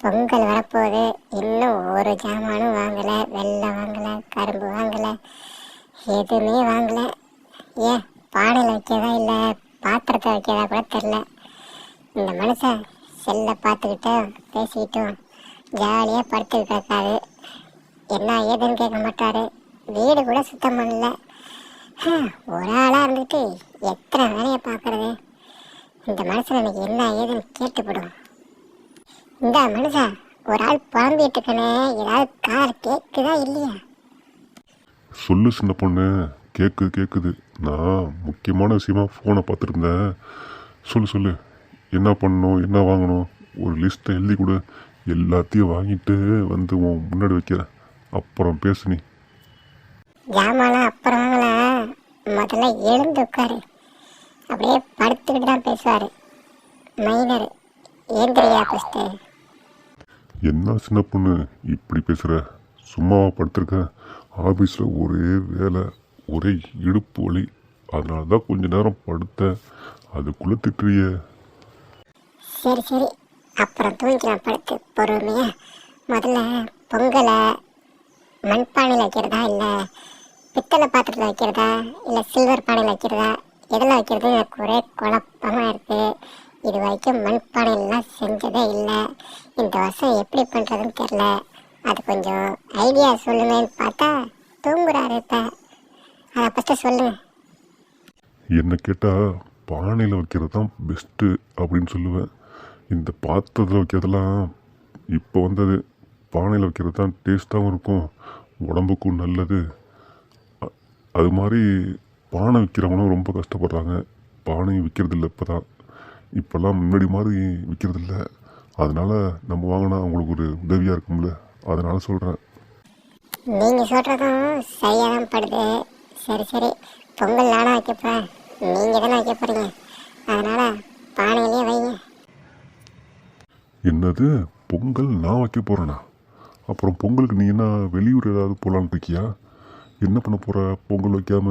பொங்கல் வரப்போகுது. இன்னும் ஒரு ஜாமானும் வாங்கலை. வெள்ளை வாங்கலை கரும்பு வாங்கலை. எதுவுமே வாங்கலை. ஏன்? பானையில் வைக்கதா இல்லை? பாத்திரத்தை வைக்கதா கூட தெரில. இந்த மனுஷன் செல்லை பார்த்துக்கிட்டும் பேசிக்கிட்டும் ஜாலியாக படுத்து கிடக்காரு. என்ன ஏதுன்னு கேட்க மாட்டாரு. வீடு கூட சுத்தம் பண்ணல. ஒரு ஆளாக இருந்துட்டு எத்தனை வேலையை பார்க்குறது? இந்த மனுஷன் எனக்கு என்ன ஏதுன்னு கேட்டுப்படும். இந்த மனுஷன் ஒரு ஆள் புலம்பிட்டு இருக்கனே ஏதாவது கார் கேட்குதா இல்லையா? சொல்லு சின்ன பொண்ணு. கேட்குது கேட்குது நான் முக்கியமான விஷயமா ஃபோனை பார்த்துருந்தேன். சொல்லு சொல்லு. என்ன பண்ணணும் என்ன வாங்கணும்? ஒரு லிஸ்ட்டை எழுதி கொடு. எல்லாத்தையும் வாங்கிட்டு வந்து உன் முன்னாடி வைக்கிறேன். அப்புறம் பேசு நீ. ஜாமான்லாம் அப்புறம் முதல்ல எழுந்து உட்காரு. அப்படியே படுத்துக்கிட்டு தான் பேசுவார். மைனர் ஏந்திரியா ஃபஸ்ட்டு என்ன சின்ன பொண்ணு இப்படி பேசுகிற சும்மாவா படுத்திருக்க? ஆஃபீஸில் ஒரே வேலை ஒரே இடுப்பு வலி. அதனால தான் கொஞ்ச நேரம் படுத்தேன். அதுக்குள்ளே திட்டுறிய? சரி சரி. அப்புறம் தூங்கிக்கலாம் படுத்து பொறுமையா. முதல்ல பொங்கலை மண்பானையில் வைக்கிறதா இல்லை பித்தளை பாத்திரத்தில் வைக்கிறதா இல்லை சில்வர் பானையில் வைக்கிறதா? எதில் வைக்கிறது எனக்கு ஒரே குழப்பமாக இருக்குது இது வரைக்கும் மண்பானைலாம் செஞ்சதே இல்லை. இந்த வருஷம் எப்படி பண்ணுறதுன்னு தெரில. அது கொஞ்சம் ஐடியா சொல்லுங்கன்னு பார்த்தா தூங்குறாரு இப்போ. அதை ஃபஸ்ட்டு சொல்லுங்கள் என்ன கேட்டால் பானையில் வைக்கிறது தான் பெஸ்ட்டு அப்படின்னு சொல்லுவேன். இந்த பாத்திரத்தில் வைக்கிறதெல்லாம் இப்போ வந்தது. பானையில் வைக்கிறது தான் டேஸ்ட்டாகவும் இருக்கும். உடம்புக்கும் நல்லது. அது மாதிரி பானை விற்கிறவங்களும் ரொம்ப கஷ்டப்படுறாங்க. பானை விற்கிறதில்ல இப்போ தான் இப்போல்லாம் முன்னாடி மாதிரி விற்கிறதில்ல அதனால் நம்ம வாங்கினா அவங்களுக்கு ஒரு உதவியாக இருக்கும்ல. அதனால் சொல்கிறேன் நீங்கள் சொல்கிறதும் சரியாக தான் படுது. சரி சரி. பொங்கல் நானும் வைக்க போகிறேன் நீங்கள் தானே வைக்க போகிறீங்க அதனால் பானையிலேயே வைங்க. என்னது? பொங்கல் நான் வைக்க போகிறேனா அப்புறம் பொங்கலுக்கு நீ என்ன வெளியூர் ஏதாவது போகலான்னு இருக்கியா? என்ன பண்ண போகிற பொங்கல் வைக்காம?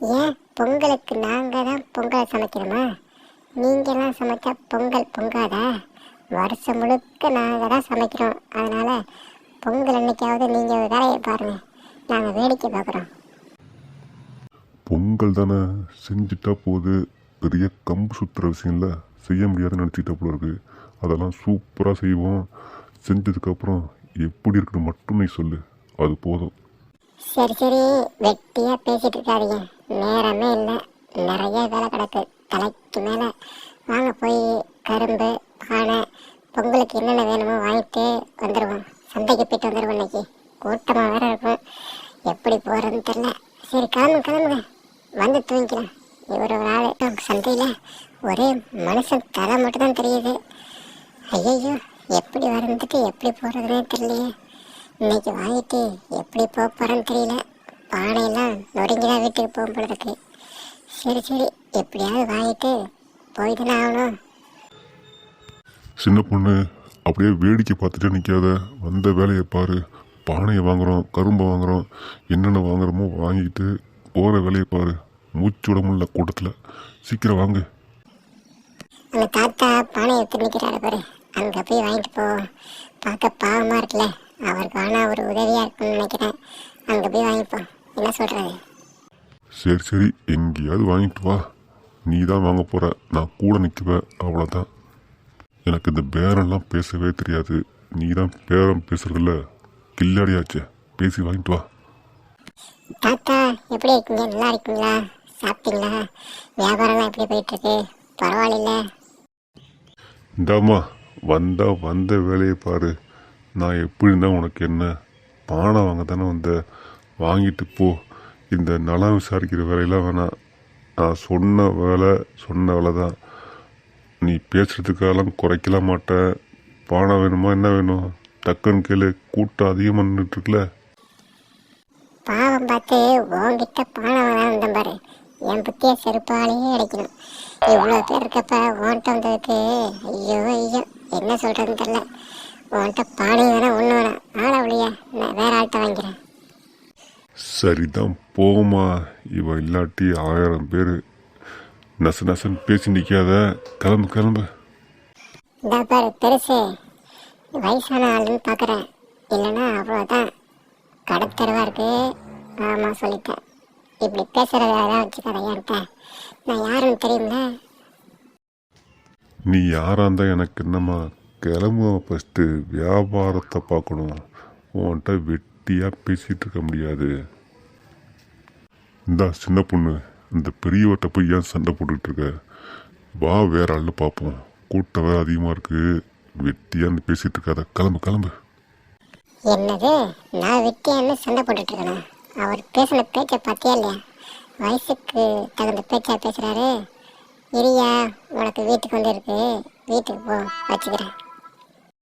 ஏன்? பொங்கலுக்கு நாங்கள் தான் பொங்கல் சமைக்கணுமா நீங்களாம் சமைச்சா பொங்கல் பொங்காதா? வருஷம் முழுக்க நாங்கள் தான் சமைக்கிறோம். அதனால் பொங்கல் அன்னைக்காவது நீங்கள் வேலையை பாருங்கள் நாங்கள் வேடிக்கை பார்க்குறோம். பொங்கல் தானே? செஞ்சுட்டா போகுது பெரிய கம்பு சுற்றுற விஷயம் இல்லை செய்ய முடியாதுன்னு நினச்சிக்கிட்ட போல இருக்கு. அதெல்லாம் சூப்பராக செய்வோம். செஞ்சதுக்கப்புறம் எப்படி இருக்குன்னு மட்டும் நீ சொல்லு. அது போதும். சரி சரி. வெட்டியாக பேசிட்டு இருக்காதீங்க. நேரமே இல்லை. நிறைய வேலை கிடக்கு. தலைக்கு மேலே. வாங்க போய் கரும்பு பானை பொங்கலுக்கு என்னென்ன வேணுமோ வாங்கிட்டு வந்துடுவோம் சந்தைக்கு போயிட்டு வந்துடுவோம் இன்னைக்கு. கூட்டமாக வேற இருக்கும். எப்படி போகிறதுன்னு தெரில சரி கிளம்பு கிளம்புங்க. வந்து தூங்கிக்கலாம். இவர் ஒரு ஆள் சந்தையில் ஒரே மனுஷன் தலை மட்டும்தான் தெரியுது. ஐயையோ எப்படி வரந்துட்டு எப்படி போகிறதுனே தெரியலையே. இன்னைக்கு வாங்கிட்டு எப்படி போக போகிறேன்னு தெரியல. பானையெல்லாம் நொறுங்கி தான் வீட்டுக்கு போகும்போது போல இருக்கு. சரி சரி. எப்படியாவது வாங்கிட்டு போய் தானே ஆகணும். சின்ன பொண்ணு அப்படியே வேடிக்கை பார்த்துட்டே நிற்காத வந்த வேலையை பாரு. பானையை வாங்குறோம் கரும்பை வாங்குறோம். என்னென்ன வாங்குறோமோ வாங்கிட்டு போகிற வேலையை பாரு. மூச்சு விட முடியல கூட்டத்தில். சீக்கிரம் வாங்கு. அந்த தாத்தா பானை எடுத்து நிற்கிறாரு பாரு. அங்கே போய் வாங்கிட்டு போவோம் பார்க்க பாவமாக இருக்குல்ல. அவருக்கு ஆனால் ஒரு உதவியாக இருக்கும்னு நினைக்கிறேன். அங்கே போய் வாங்கிப்போம் என்ன சொல்கிறது சரி சரி. எங்கேயாவது வாங்கிட்டு வா. நீ தான் வாங்க போகிற நான் கூட நிற்குவேன் அவ்வளோதான் எனக்கு இந்த பேரம்லாம் பேசவே தெரியாது. நீ தான் பேரம் பேசுறதில்ல கில்லாடியாச்சே. பேசி வாங்கிட்டு வா. தாத்தா எப்படி இருக்கீங்க? நல்லா இருக்கீங்களா? சாப்பிட்டீங்களா? வியாபாரம்லாம் எப்படி போயிட்டு இருக்கு பரவாயில்ல இந்தாம்மா வந்தா வந்த வேலையை பாரு. நான் எப்படி இருந்தால் உனக்கு என்ன? பானை வாங்க தானே வந்த? வாங்கிட்டு போ. இந்த நலம் விசாரிக்கிற வேலையெல்லாம் வேணாம். நான் சொன்ன வேலை சொன்ன வேலை தான் நீ பேசுறதுக்கெல்லாம் குறைக்கல மாட்டேன் பானை வேணுமா என்ன வேணும்? டக்குன்னு கேளு கூட்டம் அதிகமாக நின்றுட்டுருக்குல பாவம் பார்த்து உன்கிட்ட பானை வாங்க பாரு. என் புத்திய செருப்பாலேயே அடிக்கணும். இவ்வளோ பேர் இருக்கப்ப ஓன்ட்ட வந்ததுக்கு ஐயோ ஐயோ என்ன சொல்கிறதுன்னு தெரில உன்கிட்ட பானை வேணாம் ஒன்று வேணாம் ஆளா இல்லையா நான் வேற ஆள்கிட்ட வாங்கிறேன் சரிதான் போமா. இவன் இல்லாட்டி ஆயிரம் பேர் நச நசன்னு பேசி நிற்காத கிளம்பு கிளம்பு. இந்த பாரு பெருசு. வயசான ஆளுன்னு பார்க்குறேன் இல்லைன்னா அவ்வளோதான் கடத்தரவா இருக்கு. ஆமாம் சொல்லிட்டேன். இப்படி பேசுகிறத யாராவது வச்சுக்காத என்கிட்ட. நான் யாருன்னு தெரியுமில்ல நீ யாராக இருந்தால் எனக்கு என்னம்மா? கிளம்பு ஃபஸ்ட்டு வியாபாரத்தை பார்க்கணும். உன்கிட்ட வெட்டியாக பேசிகிட்டு இருக்க முடியாது. இந்தா சின்ன பொண்ணு இந்த பெரியவட்ட போய் ஏன் சண்டை போட்டுக்கிட்டு இருக்க? வா வேற ஆள் பார்ப்போம் கூட்டம் வேற அதிகமாக இருக்குது வெட்டியான்னு பேசிகிட்டு இருக்காத. கிளம்பு கிளம்பு. என்னது? நான் வெட்டியான்னு சண்டை போட்டுட்டு இருக்கேனா? அவர் பேசின பேச்சை பார்த்தியா இல்லையா? வயசுக்கு தகுந்த பேச்சா பேசுறாரு? இரியா உனக்கு வீட்டுக்கு வந்து இருக்கு வீட்டுக்கு போ வச்சுக்கிறேன்.